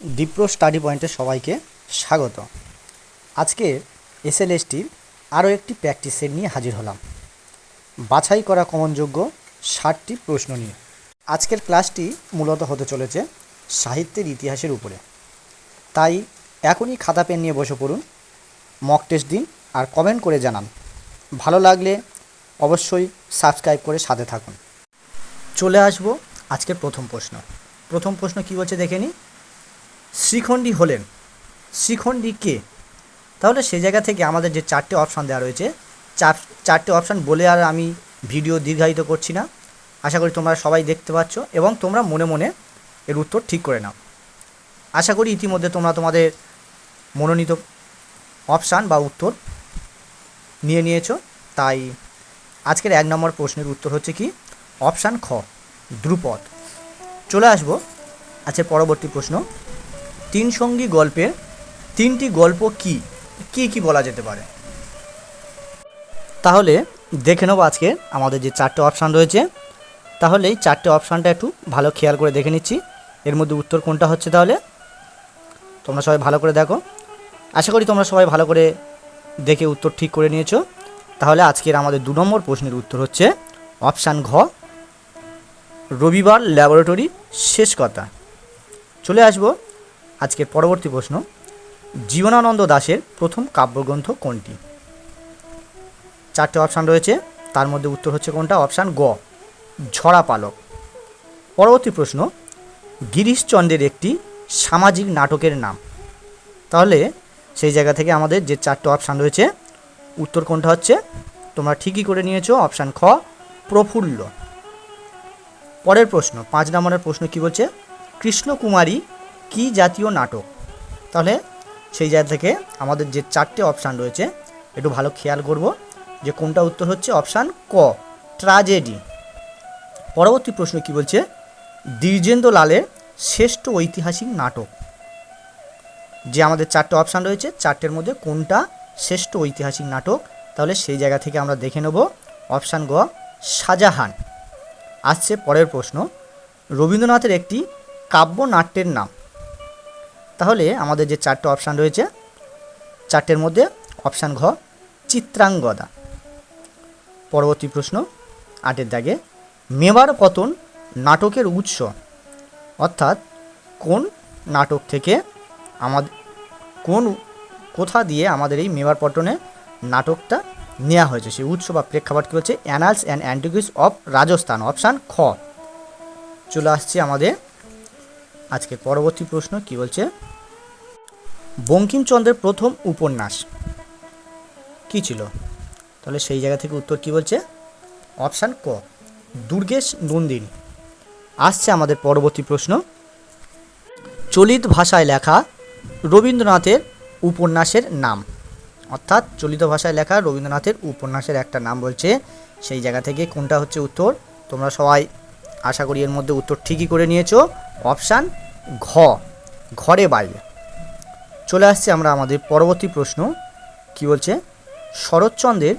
Dipra study পয়েন্টে সবাইকে স্বাগত। আজকে এসএলএসটির আরও একটি প্র্যাকটিস সেট নিয়ে হাজির হলাম। বাছাই করা কমনযোগ্য ষাটটি প্রশ্ন নিয়ে। আজকের ক্লাসটি মূলত হতে চলেছে সাহিত্যের ইতিহাসের উপরে। তাই এখনই খাতা পেন নিয়ে বসে পড়ুন মক টেস্ট দিন আর কমেন্ট করে জানান। ভালো লাগলে অবশ্যই সাবস্ক্রাইব করে সাথে থাকুন। চলে আসব আজকের প্রথম প্রশ্ন। প্রথম প্রশ্ন কী বলছে দেখে নিই। শ্রীখণ্ডী হলেন। শ্রীখণ্ডী কে? তাহলে সেই জায়গা থেকে আমাদের যে চারটে অপশান দেওয়া রয়েছে, চার, চারটে অপশান বলে আর আমি ভিডিও দীর্ঘায়িত করছি না। আশা করি তোমরা সবাই দেখতে পাচ্ছ এবং তোমরা মনে মনে এর উত্তর ঠিক করে নাও। আশা করি ইতিমধ্যে তোমরা তোমাদের মনোনীত অপশান বা উত্তর নিয়ে নিয়েছো। তাই আজকের এক নম্বর প্রশ্নের উত্তর হচ্ছে কি? অপশান খ দ্রুপদ চলে আসব আচ্ছা পরবর্তী প্রশ্ন। তিন সঙ্গী গল্পের তিনটি গল্প কি? কি কি বলা যেতে পারে? তাহলে দেখে নেব আজকে আমাদের যে চারটে অপশান রয়েছে। তাহলে এই চারটে অপশানটা একটু ভালো খেয়াল করে দেখে নিচ্ছি। এর মধ্যে উত্তর কোনটা হচ্ছে তাহলে? তোমরা সবাই ভালো করে দেখো। আশা করি তোমরা সবাই ভালো করে দেখে উত্তর ঠিক করে নিয়েছো। তাহলে আজকের আমাদের দু নম্বর প্রশ্নের উত্তর হচ্ছে অপশান ঘ, রবিবার ল্যাবরেটরি শেষ কথা। চলে আসব আজকের পরবর্তী প্রশ্ন, জীবনানন্দ দাশের প্রথম কাব্যগ্রন্থ কোনটি? চারটে অপশান রয়েছে, তার মধ্যে উত্তর হচ্ছে কোনটা? অপশান গ ঝরা পালক। পরবর্তী প্রশ্ন, গিরিশচন্দ্রের একটি সামাজিক নাটকের নাম। তাহলে সেই জায়গা থেকে আমাদের যে চারটে অপশান রয়েছে, উত্তর কোনটা হচ্ছে? তোমরা ঠিকই করে নিয়েছো অপশান খ, প্রফুল্ল। পরের প্রশ্ন, পাঁচ নম্বরের প্রশ্ন কি বলছে? কৃষ্ণকুমারী কি জাতীয় নাটক? তাহলে সেই জায়গা থেকে আমাদের যে চারটে অপশান রয়েছে, একটু ভালো খেয়াল করব যে কোনটা উত্তর হচ্ছে অপশান ক ট্রাজেডি পরবর্তী প্রশ্ন কি বলছে? দ্বিজেন্দ্র লালের শ্রেষ্ঠ ঐতিহাসিক নাটক। যে আমাদের চারটে অপশান রয়েছে, চারটের মধ্যে কোনটা শ্রেষ্ঠ ঐতিহাসিক নাটক? তাহলে সেই জায়গা থেকে আমরা দেখে নেব অপশান গ, শাহজাহান। আসছে পরের প্রশ্ন। রবীন্দ্রনাথের একটি কাব্য নাট্যের নাম। তাহলে আমাদের যে চারটে অপশান রয়েছে, চারটের মধ্যে অপশান ঘ, চিত্রাঙ্গদা। পরবর্তী প্রশ্ন, আটের দাগে, মেবার পতন নাটকের উৎস, অর্থাৎ কোন নাটক থেকে আমাদের কোন কোথা দিয়ে আমাদের এই মেবার পটনে নাটকটা নেওয়া হয়েছে? সেই উৎস বা প্রেক্ষাপট কী হচ্ছে annals and antiquities of Rajasthan option খ। চলে আসছে আমাদের আজকে পরবর্তী প্রশ্ন কি বলছে? বঙ্কিমচন্দ্রের প্রথম উপন্যাস কি ছিল? তাহলে সেই জায়গা থেকে উত্তর কি বলছে? অপশান ক, দুর্গেশ নন্দিনী। আসছে আমাদের পরবর্তী প্রশ্ন। চলিত ভাষায় লেখা রবীন্দ্রনাথের উপন্যাসের নাম। অর্থাৎ চলিত ভাষায় লেখা রবীন্দ্রনাথের উপন্যাসের একটা নাম বলছে। সেই জায়গা থেকে কোনটা হচ্ছে উত্তর? তোমরা সবাই আশা করি এর মধ্যে উত্তর ঠিকই করে নিয়েছো। অপশান ঘ, ঘরে বাইরে চলে আসছে আমরা আমাদের পরবর্তী প্রশ্ন। কি বলছে? শরৎচন্দ্রের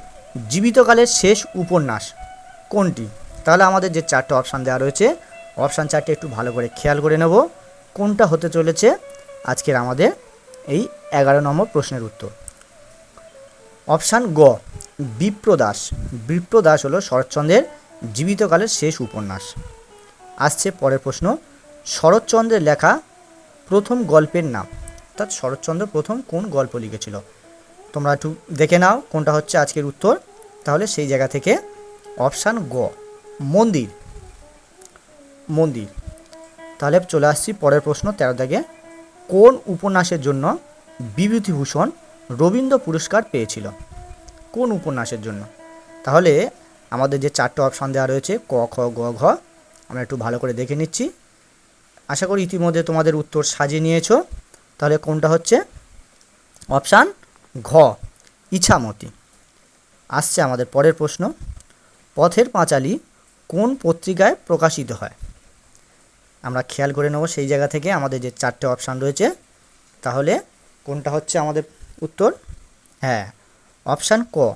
জীবিতকালের শেষ উপন্যাস কোনটি? তাহলে আমাদের যে চারটে অপশান দেওয়া রয়েছে, অপশান চারটে একটু ভালো করে খেয়াল করে নেব। কোনটা হতে চলেছে? আজকের আমাদের এই এগারো নম্বর প্রশ্নের উত্তর। অপশান গ, বিপ্রদাস। বিপ্রদাস হলো শরৎচন্দ্রের জীবিতকালের শেষ উপন্যাস। আসছে পরের প্রশ্ন। শরৎচন্দ্রের লেখা প্রথম গল্পের নাম। অর্থাৎ শরৎচন্দ্র প্রথম কোন গল্প লিখেছিল? তোমরা একটু দেখে নাও কোনটা হচ্ছে আজকের উত্তর। তাহলে সেই জায়গা থেকে অপশান গ। মন্দির। মন্দির। তাহলে চলে আসছি পরের প্রশ্ন তেরো দাগে কোন উপন্যাসের জন্য বিভূতিভূষণ রবীন্দ্র পুরস্কার পেয়েছিল? কোন উপন্যাসের জন্য? তাহলে আমাদের যে চারটে অপশান দেওয়া রয়েছে, ক, খ, গ, ঘ, আমরা একটু ভালো করে দেখে নিচ্ছি। আশা করি ইতিমধ্যে তোমাদের উত্তর সাজিয়ে নিয়েছো। তাহলে কোনটা হচ্ছে? অপশান ঘ, ইছামতি। আসছে আমাদের পরের প্রশ্ন। পথের পাঁচালী কোন পত্রিকায় প্রকাশিত হয়? আমরা খেয়াল করে নেব সেই জায়গা থেকে আমাদের যে চারটে অপশান রয়েছে। তাহলে কোনটা হচ্ছে আমাদের উত্তর? হ্যাঁ অপশান ক,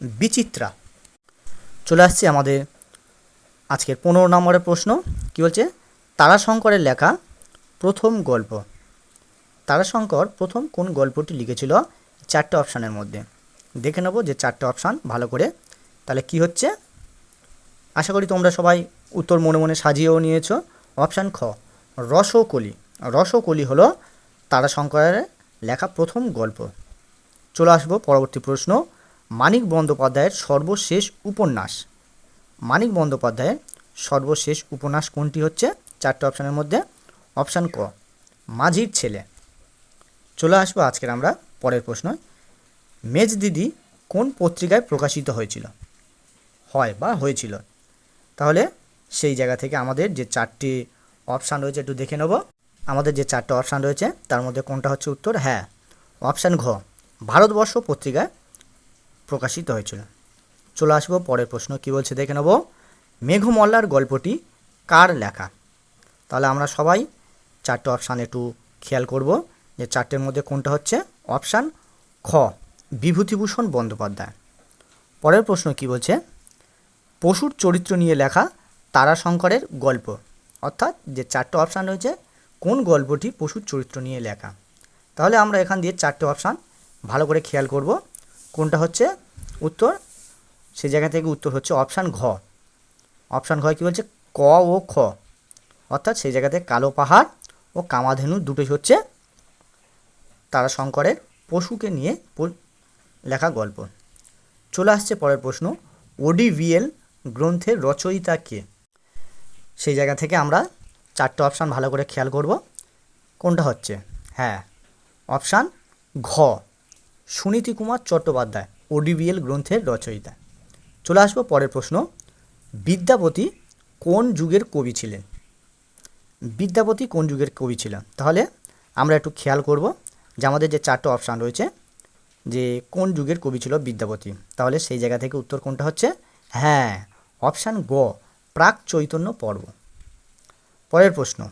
বিচিত্রা। চলে আসছে আমাদের আজকের পনেরো নম্বরের প্রশ্ন। কি বলছে? তারাশঙ্করের লেখা প্রথম গল্প। তারাশঙ্কর প্রথম কোন গল্পটি লিখেছিল? চারটে অপশানের মধ্যে। দেখে নেব যে চারটে অপশান ভালো করে। তাহলে কি হচ্ছে? আশা করি তোমরা সবাই উত্তর মনে মনে সাজিয়েও নিয়েছো। অপশান খ, রসকলি। রসকলি হলো তারাশঙ্করের লেখা প্রথম গল্প। চলে আসব পরবর্তী প্রশ্ন। মানিক বন্দ্যোপাধ্যায়ের সর্বশেষ উপন্যাস। মানিক বন্দ্যোপাধ্যায়ের সর্বশেষ উপন্যাস কোনটি হচ্ছে? চারটে অপশানের মধ্যে অপশান ক, মাঝির ছেলে। চলে আসব আজকের আমরা পরের প্রশ্ন মেজ দিদি কোন পত্রিকায় প্রকাশিত হয়েছিল? হয় বা হয়েছিল। তাহলে সেই জায়গা থেকে আমাদের যে চারটি অপশান রয়েছে একটু দেখে নেব। আমাদের যে চারটে অপশান রয়েছে, তার মধ্যে কোনটা হচ্ছে উত্তর? হ্যাঁ অপশান ঘ, ভারতবর্ষ পত্রিকায় প্রকাশিত হয়েছিল। চলে আসব পরের প্রশ্ন, কী বলছে দেখে নেব। মেঘমল্লার গল্পটি কার লেখা? তাহলে আমরা সবাই চারটে অপশান একটু খেয়াল করব যে চারটের মধ্যে কোনটা হচ্ছে? অপশান খ, বিভূতিভূষণ বন্দ্যোপাধ্যায়। পরের প্রশ্ন কি বলছে? পশুর চরিত্র নিয়ে লেখা তারাশঙ্করের গল্প। অর্থাৎ যে চারটে অপশান রয়েছে, কোন গল্পটি পশুর চরিত্র নিয়ে লেখা? তাহলে আমরা এখান দিয়ে চারটে অপশান ভালো করে খেয়াল করব। কোনটা হচ্ছে? উত্তর। সেই জায়গা থেকে উত্তর হচ্ছে অপশান ঘ। অপশান ঘ কী বলছে? ক ও খ। অর্থাৎ সেই জায়গাতে কালো পাহাড় ও কামাধেনু দুটোই হচ্ছে তারা শঙ্করের পশুকে নিয়ে লেখা গল্প। চলে আসছে পরের প্রশ্ন। ওডিভিএল গ্রন্থের রচয়িতা কে? সেই জায়গা থেকে আমরা চারটে অপশান ভালো করে খেয়াল করব। কোনটা হচ্ছে? হ্যাঁ অপশান ঘ। সুনীতি কুমার চট্টোপাধ্যায় ওডিভিএল গ্রন্থের রচয়িতা। চলে আসব পরের প্রশ্ন। বিদ্যাপতি কোন যুগের কবি ছিলেন? বিদ্যাপতি কোন যুগের কবি ছিলেন? তাহলে আমরা একটু খেয়াল করব যে আমাদের যে চারটে অপশান রয়েছে, যে কোন যুগের কবি ছিল বিদ্যাপতি? তাহলে সেই জায়গা থেকে উত্তর কোনটা হচ্ছে? হ্যাঁ অপশান গ, প্রাক চৈতন্য পর্ব। পরের প্রশ্ন।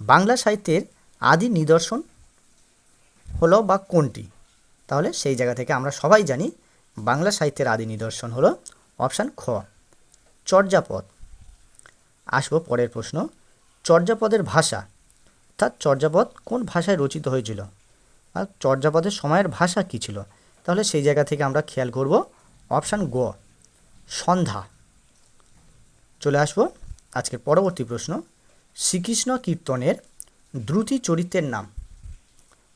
বাংলা সাহিত্যের আদি নিদর্শন হলো বা কোনটি? তাহলে সেই জায়গা থেকে আমরা সবাই জানি বাংলা সাহিত্যের আদি নিদর্শন হলো অপশান খ, চর্যাপদ। আসব পরের প্রশ্ন, চর্যাপদের ভাষা, অর্থাৎ চর্যাপদ কোন ভাষায় রচিত হয়েছিল? আর চর্যাপদের সময়ের ভাষা কী ছিল? তাহলে সেই জায়গা থেকে আমরা খেয়াল করব অপশান গ, সন্ধ্যা। চলে আসব আজকের পরবর্তী প্রশ্ন, শ্রীকৃষ্ণ কীর্তনের দ্রুতি চরিত্রের নাম।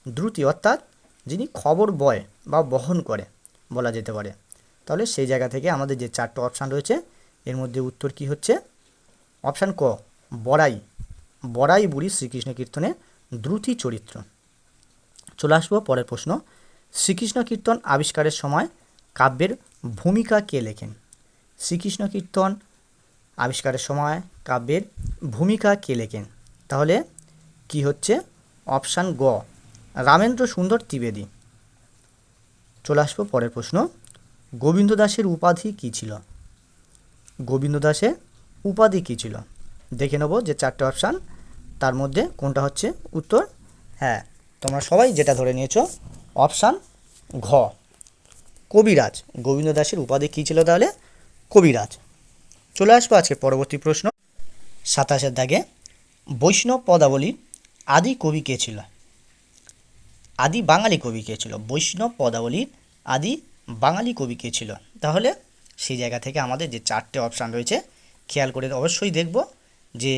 দ্রুতি অর্থাৎ যিনি খবর বয় বা বহন করে বলা যেতে পারে। তাহলে সেই জায়গা থেকে আমাদের যে চারটে অপশান রয়েছে, এর মধ্যে উত্তর কি হচ্ছে? অপশান ক, বড়াই। বড়াই বুড়ি শ্রীকৃষ্ণ কীর্তনে দ্রুতি চরিত্র। চলে আসব পরের প্রশ্ন। শ্রীকৃষ্ণ কীর্তন আবিষ্কারের সময় কাব্যের ভূমিকা কে লেখেন? শ্রীকৃষ্ণ কীর্তন আবিষ্কারের সময় কাব্যের ভূমিকা কে লেখেন? তাহলে কি হচ্ছে? অপশান গ রামেন্দ্র সুন্দর ত্রিবেদী। চলে আসব পরের প্রশ্ন। গোবিন্দ দাসের উপাধি কী ছিল? গোবিন্দ দাসের উপাধি কী ছিল? দেখে নেব যে চারটে অপশান তার মধ্যে কোনটা হচ্ছে? উত্তর? হ্যাঁ তোমরা সবাই যেটা ধরে নিয়েছো অপশান ঘ। কবিরাজ। গোবিন্দ দাসের উপাধি কী ছিল তাহলে? কবিরাজ। চলে আসব আজকে পরবর্তী প্রশ্ন। সাতাশের দাগে, বৈষ্ণব পদাবলীর আদি কবি কে ছিল? আদি বাঙালি কবি কে ছিল? বৈষ্ণব পদাবলীর আদি বাঙালি কবি কে ছিল? তাহলে সেই জায়গা থেকে আমাদের যে চারটে অপশান রয়েছে, খেয়াল করে অবশ্যই দেখব যে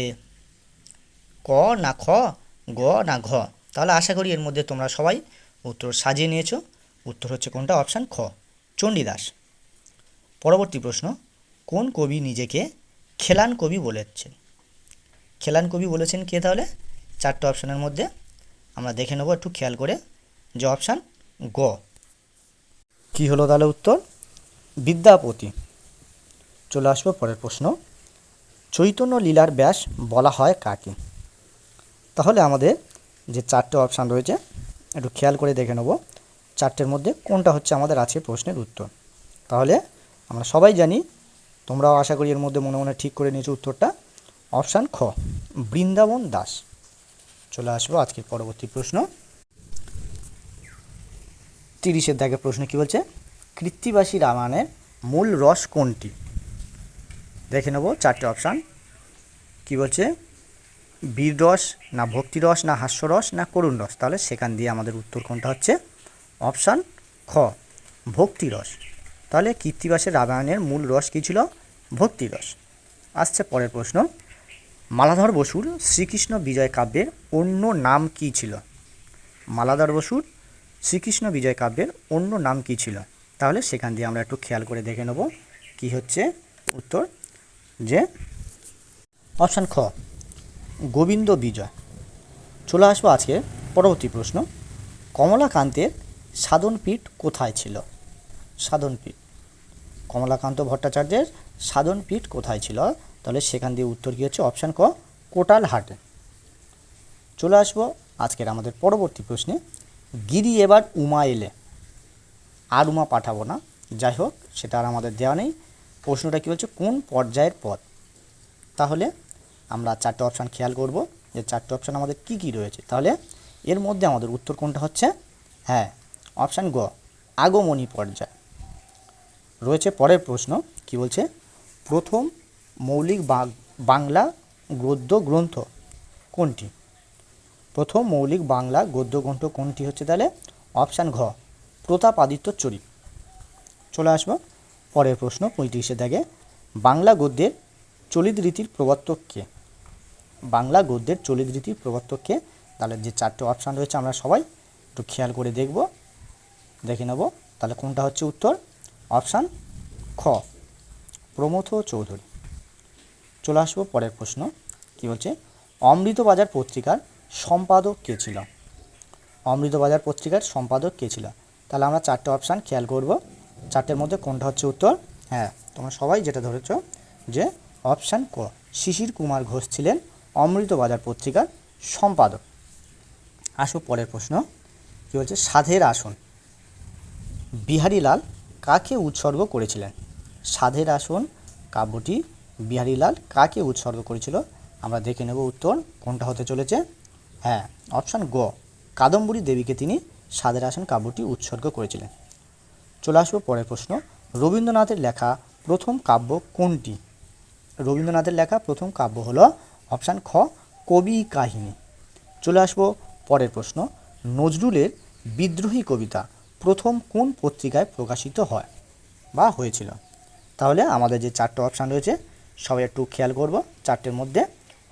ক না খ, গ না ঘ। তাহলে আশা করি এর মধ্যে তোমরা সবাই উত্তর সাজিয়ে নিয়েছো। উত্তর হচ্ছে কোনটা? অপশান খ। চণ্ডীদাস। পরবর্তী প্রশ্ন, কোন কবি নিজেকে খেলান কবি বলেছেন? খেলান কবি বলেছেন কে তাহলে? চারটে অপশানের মধ্যে। আমরা দেখে নেব, একটু খেয়াল করে যে অপশান গ। কি হলো তাহলে উত্তর? বিদ্যাপতি। চলে আসব পরের প্রশ্ন। চৈতন্য লীলার ব্যাস বলা হয় কাকে? তাহলে আমাদের যে চারটে অপশান রয়েছে, একটু খেয়াল করে দেখে নেব। চারটের মধ্যে কোনটা হচ্ছে আমাদের আছে প্রশ্নের উত্তর? তাহলে আমরা সবাই জানি, তোমরাও আশা করি এর মধ্যে মনে মনে ঠিক করে নিয়েছো উত্তরটা। অপশান খ, বৃন্দাবন দাস। চলে আসব আজকের পরবর্তী প্রশ্ন। তিরিশের দাগে প্রশ্ন, কি বলছে? কৃত্তিবাসী রামায়ণের মূল রস কোনটি? দেখে নেব চারটে অপশান। কি বলছে? বীররস না ভক্তিরস না হাস্যরস না করুণ রস। তাহলে সেখান দিয়ে আমাদের উত্তর কোনটা হচ্ছে? অপশান খ ভক্তিরস তাহলে কীর্তিবাসের রামায়ণের মূল রস কী ছিল? ভক্তিরস আসছে পরের প্রশ্ন। মালাধর বসুর শ্রীকৃষ্ণ বিজয় কাব্যের অন্য নাম কী ছিল? মালাধর বসুর শ্রীকৃষ্ণ বিজয় কাব্যের অন্য নাম কী ছিল? তাহলে সেখান দিয়ে আমরা একটু খেয়াল করে দেখে নেব কি হচ্ছে উত্তর যে অপশান খ, গোবিন্দ বিজয়। চলে আসব আজকে পরবর্তী প্রশ্ন। কমলাকান্তের সাধনপীঠ কোথায় ছিল? সাধনপীঠ। কমলাকান্ত ভট্টাচার্যের সাধনপীঠ কোথায় ছিল? তাহলে সেখান দিয়ে উত্তর কী হচ্ছে? অপশান ক, কোটালহাটে। চলে আসব আজকের আমাদের পরবর্তী প্রশ্নে। গিরি এবার উমা এলে। আর উমা পাঠাবো না। যাই হোক, সেটা আর আমাদের দেওয়া নেই। প্রশ্নটা কী বলছে? কোন পর্যায়ের পদ তাহলে আমরা চারটে অপশান খেয়াল করব যে চারটে অপশান আমাদের কি কি রয়েছে। তাহলে এর মধ্যে আমাদের উত্তর কোনটা হচ্ছে? হ্যাঁ অপশান গ, আগমনী পর্যায়। রয়েছে পরের প্রশ্ন, কি বলছে? প্রথম মৌলিক বাংলা গদ্য গ্রন্থ কোনটি? প্রথম মৌলিক বাংলা গদ্য গ্রন্থ কোনটি হচ্ছে তাহলে? অপশান ঘ প্রতাপাদিত্য চরিত চলে আসব, পরের প্রশ্ন পঁয়ত্রিশে দাগে বাংলা গদ্যের চলিত রীতির প্রবর্তককে বাংলা গদ্যের চলিত রীতির প্রবর্তককে তাহলে যে চারটে অপশান রয়েছে আমরা সবাই একটু খেয়াল করে দেখব, দেখে নেব। তাহলে কোনটা হচ্ছে উত্তর? অপশান খ, প্রমথ চৌধুরী। চলে আসব পরের প্রশ্ন, কি বলছে? অমৃতবাজার পত্রিকার সম্পাদক কে ছিল? অমৃতবাজার পত্রিকার সম্পাদক কে ছিল? তাহলে আমরা চারটে অপশান খেয়াল করব। চারটের মধ্যে কোনটা হচ্ছে উত্তর? হ্যাঁ তোমরা সবাই যেটা ধরেছ যে অপশান ক। শিশির কুমার ঘোষ ছিলেন অমৃতবাজার পত্রিকার সম্পাদক। আসো পরের প্রশ্ন। কী বলছে? সাধের আসন। বিহারীলাল কাকে উৎসর্গ করেছিলেন? সাধের আসন, কাব্যটি বিহারীলাল কাকে উৎসর্গ করেছিল? আমরা দেখে নেব উত্তর। কোনটা হতে চলেছে? হ্যাঁ অপশান গ, কাদম্বরী দেবীকে তিনি সাদের আসন কাব্যটি উৎসর্গ করেছিলেন। চলে আসব পরের প্রশ্ন, রবীন্দ্রনাথের লেখা প্রথম কাব্য কোনটি? রবীন্দ্রনাথের লেখা প্রথম কাব্য হল অপশান খ, কবি কাহিনী। চলে আসব পরের প্রশ্ন, নজরুলের বিদ্রোহী কবিতা প্রথম কোন পত্রিকায় প্রকাশিত হয় বা হয়েছিল? তাহলে আমাদের যে চারটে অপশান রয়েছে, সবাই একটু খেয়াল করব। চারটের মধ্যে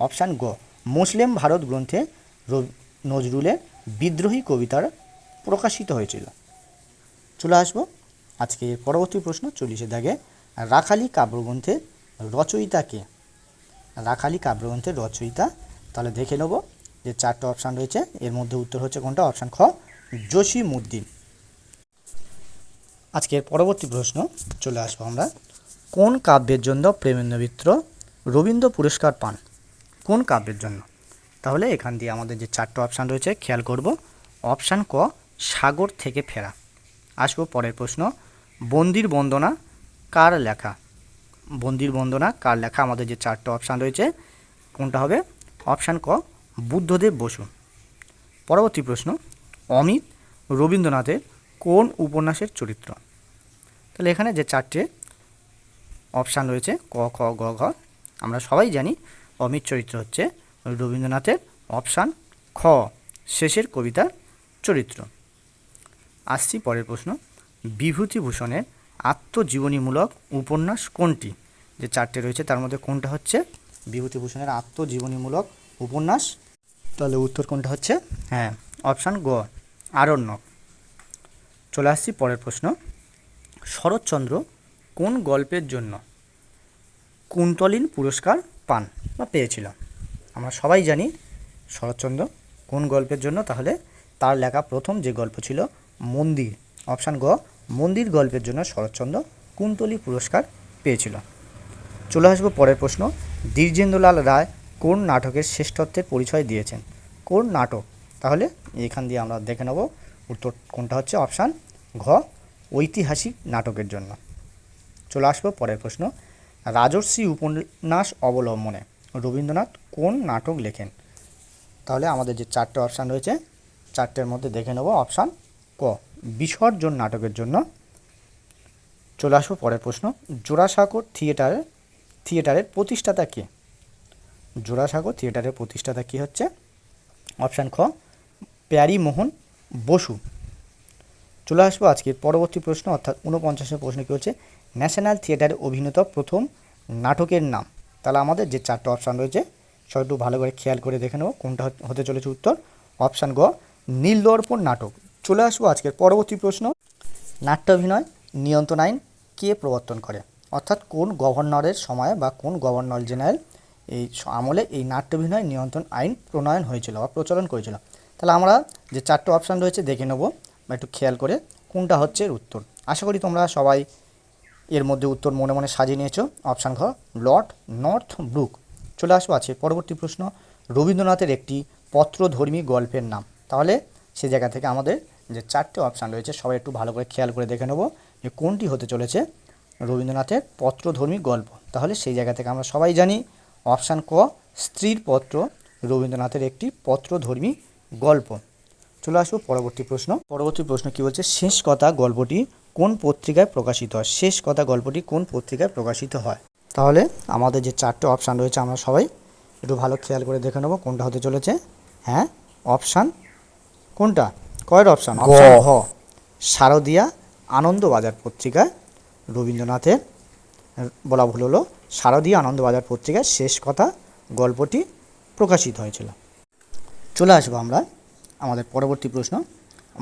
অপশান গ, মুসলিম ভারত গ্রন্থে নজরুলের বিদ্রোহী কবিতার প্রকাশিত হয়েছিল। চলে আসব আজকে পরবর্তী প্রশ্ন চল্লিশে দাগে, রাখালি কাব্যগ্রন্থের রচয়িতা কে? রাখালি কাব্যগ্রন্থের রচয়িতা, তাহলে দেখে নেব যে চারটে অপশান রয়েছে, এর মধ্যে উত্তর হচ্ছে কোনটা? অপশান খ, জসিমউদ্দিন। আজকের পরবর্তী প্রশ্ন চলে আসব আমরা। কোন কাব্যের জন্য প্রেমেন্দ্র মিত্র রবীন্দ্র পুরস্কার পান? কোন কাব্যের জন্য? তাহলে এখান দিয়ে আমাদের যে চারটে অপশান রয়েছে, খেয়াল করব। অপশান ক, সাগর থেকে ফেরা। আসব পরের প্রশ্ন। বন্দির বন্দনা কার লেখা? বন্দির বন্দনা কার লেখা? আমাদের যে চারটে অপশান রয়েছে, কোনটা হবে? অপশান ক, বুদ্ধদেব বসু। পরবর্তী প্রশ্ন। অমিত রবীন্দ্রনাথের কোন উপন্যাসের চরিত্র? তাহলে এখানে যে চারটে অপশান রয়েছে, ক, খ, গ, ঘ, আমরা সবাই জানি অমিত চরিত্র হচ্ছে রবীন্দ্রনাথের অপশান খ, শেষের কবিতার চরিত্র। আসছি পরের প্রশ্ন। বিভূতিভূষণের আত্মজীবনীমূলক উপন্যাস কোনটি? যে চারটে রয়েছে, তার মধ্যে কোনটা হচ্ছে বিভূতিভূষণের আত্মজীবনীমূলক উপন্যাস? তাহলে উত্তর কোনটা হচ্ছে? হ্যাঁ অপশান গ, আরণ্যক। চলে আসছি পরের প্রশ্ন। শরৎচন্দ্র কোন গল্পের জন্য কুন্তলীন পুরস্কার পান বা পেয়েছিল? আমরা সবাই জানি শরৎচন্দ্র কোন গল্পের জন্য, তাহলে তার লেখা প্রথম যে গল্প ছিল মন্দির, অপশান গ, মন্দির গল্পের জন্য শরৎচন্দ্র কুন্তলী পুরস্কার পেয়েছিল। চলে আসব পরের প্রশ্ন। দ্বিজেন্দ্রলাল রায় কোন নাটকের শ্রেষ্ঠত্বের পরিচয় দিয়েছেন? কোন নাটক? তাহলে এখান দিয়ে আমরা দেখে নেব উত্তর কোনটা হচ্ছে অপশান ঘ, ঐতিহাসিক নাটকের জন্য। চলে আসব পরের প্রশ্ন। রাজর্ষি উপন্যাস অবলম্বনে রবীন্দ্রনাথ কোন নাটক লেখেন? তাহলে আমাদের যে চারটে অপশান রয়েছে, চারটের মধ্যে দেখে নেব অপশান ক, বিসর্জন নাটকের জন্য। চলে আসব পরের প্রশ্ন, জোড়াসাঁকোর থিয়েটারের থিয়েটারের প্রতিষ্ঠাতা কে? জোড়াসাঁকো থিয়েটারের প্রতিষ্ঠাতা কী হচ্ছে? অপশান খ, প্যারিমোহন বসু। চলে আসব আজকের পরবর্তী প্রশ্ন, অর্থাৎ ঊনপঞ্চাশের প্রশ্ন কী হচ্ছে? ন্যাশনাল থিয়েটারে অভিনীত প্রথম নাটকের নাম। তাহলে আমাদের যে চারটে অপশান রয়েছে সব একটু ভালো করে খেয়াল করে দেখে নেব কোনটা হতে- চলেছে উত্তর। অপশান গ, নীলদর্পণ নাটক। চলে আসব আজকের পরবর্তী প্রশ্ন। নাট্যাভিনয়, নিয়ন্ত্রণ আইন কে প্রবর্তন করে? অর্থাৎ কোন গভর্নরের সময় বা কোন গভর্নর জেনারেল এই আমলে এই নাট্যাভিনয় নিয়ন্ত্রণ আইন প্রণয়ন হয়েছিল বা প্রচলন করেছিল? তাহলে আমরা যে চারটে অপশান রয়েছে দেখে নেব, বা একটু খেয়াল করে কোনটা হচ্ছে এর উত্তর। আশা করি তোমরা সবাই এর মধ্যে উত্তর মনে মনে সাজিয়ে নিয়েছো। অপশান ঘ, লর্ড নর্থ ব্রুক। চলে আসব আছে পরবর্তী প্রশ্ন। রবীন্দ্রনাথের একটি পত্রধর্মী গল্পের নাম। তাহলে সে জায়গা থেকে আমাদের যে চারটে অপশান রয়েছে, সবাই একটু ভালো করে খেয়াল করে দেখে নেব যে কোনটি হতে চলেছে রবীন্দ্রনাথের পত্রধর্মী গল্প। তাহলে সেই জায়গা থেকে আমরা সবাই জানি অপশান ক, স্ত্রীর পত্র, রবীন্দ্রনাথের একটি পত্রধর্মী গল্প। চলে আসব পরবর্তী প্রশ্ন। পরবর্তী প্রশ্ন কি বলছে? শেষ কথা গল্পটি কোন পত্রিকায় প্রকাশিত হয়? শেষ কথা গল্পটি কোন পত্রিকায় প্রকাশিত হয়? তাহলে আমাদের যে চারটে অপশান রয়েছে আমরা সবাই একটু ভালো খেয়াল করে দেখে নেব কোনটা হতে চলেছে। হ্যাঁ অপশান কোনটা? কয়ের অপশান অপশান ঘ শারদিয়া আনন্দবাজার পত্রিকায় রবীন্দ্রনাথের বলা ভুল হলো শারদীয় আনন্দবাজার পত্রিকায় শেষ কথা গল্পটি প্রকাশিত হয়েছিল। চলে আসব আমরা আমাদের পরবর্তী প্রশ্ন।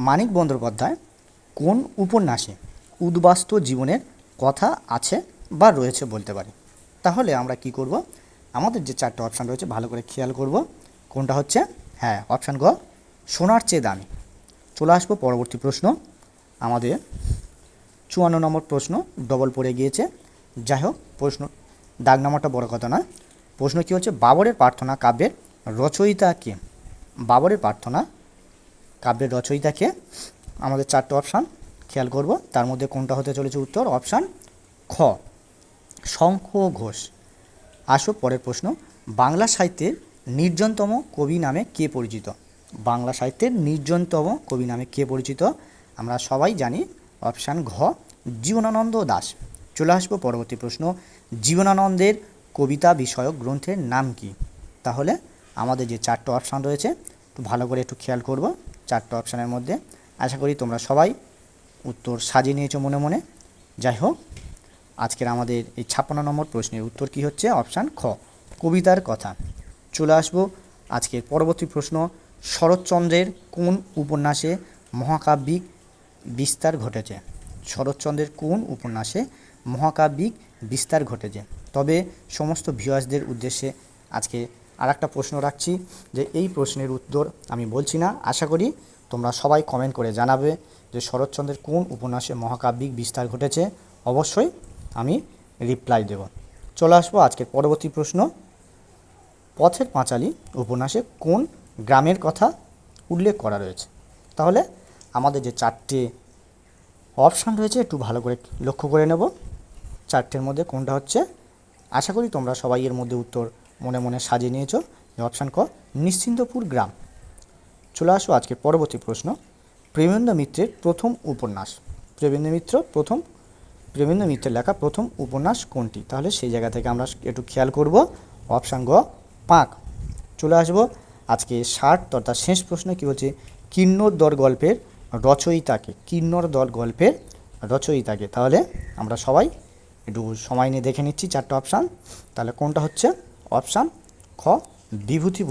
মানিক বন্দ্যোপাধ্যায় কোন উপন্যাসে উদ্বাস্তু জীবনের কথা আছে বা রয়েছে বলতে পারি? তাহলে আমরা কি করব? আমাদের যে চারটে অপশান রয়েছে, ভালো করে খেয়াল করব। কোনটা হচ্ছে? হ্যাঁ অপশান গ, সোনার চেয়ে দামি। চলে আসব পরবর্তী প্রশ্ন। আমাদের চুয়ান্ন নম্বর প্রশ্ন ডবল পড়ে গিয়েছে। যাই হোক, প্রশ্ন, দাগ নামাটা বড় কথা নয়। প্রশ্ন কী হচ্ছে? বাবরের প্রার্থনা কাব্যের রচয়িতা কে? বাবরের প্রার্থনা কাব্যের রচয়িতা কে? আমাদের চারটে অপশান খেয়াল করব। তার মধ্যে কোনটা হতে চলেছে উত্তর? অপশান খ। শঙ্খ ঘোষ। আসো পরের প্রশ্ন। বাংলা সাহিত্যের নির্জনতম কবি নামে কে পরিচিত? বাংলা সাহিত্যের নির্জনতম কবি নামে কে পরিচিত? আমরা সবাই জানি অপশান ঘ, জীবনানন্দ দাস। চলে আসব পরবর্তী প্রশ্ন। জীবনানন্দের কবিতা বিষয়ক গ্রন্থের নাম কি? তাহলে আমাদের যে চারটে অপশান রয়েছে, একটু ভালো করে একটু খেয়াল করব চারটে অপশানের মধ্যে। আশা করি তোমরা সবাই উত্তর সাজিয়ে নিয়েছো মনে মনে। যাই হোক আজকের আমাদের এই ছাপ্পান্ন নম্বর প্রশ্নের উত্তর কি হচ্ছে? অপশান খ, কবিতার কথা। চলে আসব আজকের পরবর্তী প্রশ্ন, শরৎচন্দ্রের কোন উপন্যাসে মহাকাব্যিক বিস্তার ঘটেছে? শরৎচন্দ্রের কোন উপন্যাসে মহাকাব্যিক বিস্তার ঘটেছে? তবে সমস্ত ভিউয়ার্সদের উদ্দেশ্যে আজকে আর একটা প্রশ্ন রাখছি যে এই প্রশ্নের উত্তর আমি বলছি না। আশা করি তোমরা সবাই কমেন্ট করে জানাবে যে শরৎচন্দ্রের কোন উপন্যাসে মহাকাব্যিক বিস্তার ঘটেছে। অবশ্যই আমি রিপ্লাই দেব। চলে আসব আজকের পরবর্তী প্রশ্ন। পথের পাঁচালী উপন্যাসে কোন গ্রামের কথা উল্লেখ করা রয়েছে? তাহলে আমাদের যে চারটে অপশান রয়েছে, একটু ভালো করে লক্ষ্য করে নেব। চারটের মধ্যে কোনটা হচ্ছে? আশা করি তোমরা সবাই এর মধ্যে উত্তর মনে মনে সাজিয়ে নিয়েছো অপশান ক, নিশ্চিন্তপুর গ্রাম। চলে আসো আজকের পরবর্তী প্রশ্ন। প্রেমেন্দ্র মিত্রের প্রথম উপন্যাস। প্রেমেন্দ্র মিত্র প্রথম প্রেমেন্দ্র মিত্রের লেখা প্রথম উপন্যাস কোনটি? তাহলে সেই জায়গা থেকে আমরা একটু খেয়াল করব। গ, পাঁক। চলে আসব আজকে ষাট, তথা শেষ প্রশ্ন কী হচ্ছে কিন্নর দল গল্পের রচয়িতাকে, কিন্নর দল গল্পের রচয়িতাকে। তাহলে আমরা সবাই একটু সময় নিয়ে দেখে নিচ্ছি চারটে অপশান। তাহলে কোনটা হচ্ছে? অপশান খ, বিভূতিভূষণ।